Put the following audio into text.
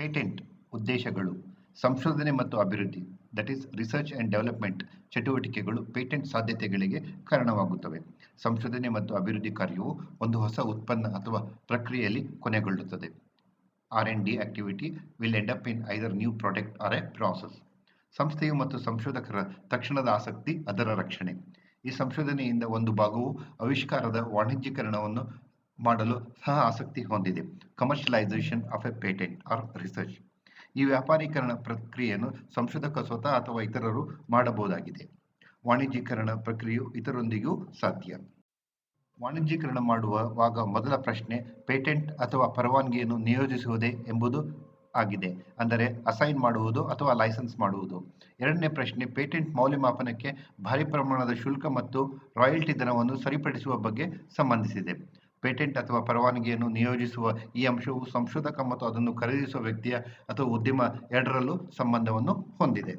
Patent ಉದ್ದೇಶಗಳು, ಸಂಶೋಧನೆ ಮತ್ತು ಅಭಿವೃದ್ಧಿ that is research and development ಚಟುವಟಿಕೆಗಳು ಪೇಟೆಂಟ್ ಸಾಧ್ಯತೆಗಳಿಗೆ ಕಾರಣವಾಗುತ್ತವೆ. ಸಂಶೋಧನೆ ಮತ್ತು ಅಭಿವೃದ್ಧಿ ಕಾರ್ಯವು ಒಂದು ಹೊಸ ಉತ್ಪನ್ನ ಅಥವಾ ಪ್ರಕ್ರಿಯೆಯಲ್ಲಿ ಕೊನೆಗೊಳ್ಳುತ್ತದೆ. R N D activity will end up in either new product or a process ಸಂಸ್ಥೆಯು ಮತ್ತು ಸಂಶೋಧಕರ ತಕ್ಷಣದ ಆಸಕ್ತಿ, ಅದರ ರಕ್ಷಣೆ. ಈ ಸಂಶೋಧನೆಯಿಂದ ಒಂದು ಭಾಗವು ಆವಿಷ್ಕಾರದ ವಾಣಿಜ್ಯೀಕರಣವನ್ನು ಮಾಡಲು ಸಹ ಆಸಕ್ತಿ ಹೊಂದಿದೆ. Commercialisation of a patent or research ಈ ವ್ಯಾಪಾರೀಕರಣ ಪ್ರಕ್ರಿಯೆಯನ್ನು ಸಂಶೋಧಕ ಸ್ವತಃ ಅಥವಾ ಇತರರು ಮಾಡಬಹುದಾಗಿದೆ. ವಾಣಿಜ್ಯೀಕರಣ ಪ್ರಕ್ರಿಯೆಯು ಇತರರೊಂದಿಗೂ ಸಾಧ್ಯ. ವಾಣಿಜ್ಯೀಕರಣ ಮಾಡುವಾಗ ಮೊದಲ ಪ್ರಶ್ನೆ ಪೇಟೆಂಟ್ ಅಥವಾ ಪರವಾನಗಿಯನ್ನು ನಿಯೋಜಿಸುವುದೇ ಎಂಬುದು ಆಗಿದೆ. ಅಂದರೆ ಅಸೈನ್ ಮಾಡುವುದು ಅಥವಾ ಲೈಸೆನ್ಸ್ ಮಾಡುವುದು. ಎರಡನೇ ಪ್ರಶ್ನೆ ಪೇಟೆಂಟ್ ಮೌಲ್ಯಮಾಪನಕ್ಕೆ ಭಾರಿ ಪ್ರಮಾಣದ ಶುಲ್ಕ ಮತ್ತು ರಾಯಲ್ಟಿ ದರವನ್ನು ಸರಿಪಡಿಸುವ ಬಗ್ಗೆ ಸಂಬಂಧಿಸಿದೆ. ಪೇಟೆಂಟ್ ಅಥವಾ ಪರವಾನಗಿಯನ್ನು ನಿಯೋಜಿಸುವ ಈ ಅಂಶವು ಸಂಶೋಧಕ ಮತ್ತು ಅದನ್ನು ಖರೀದಿಸುವ ವ್ಯಕ್ತಿಯ ಅಥವಾ ಉದ್ಯಮ ಎರಡರಲ್ಲೂ ಸಂಬಂಧವನ್ನು ಹೊಂದಿದೆ.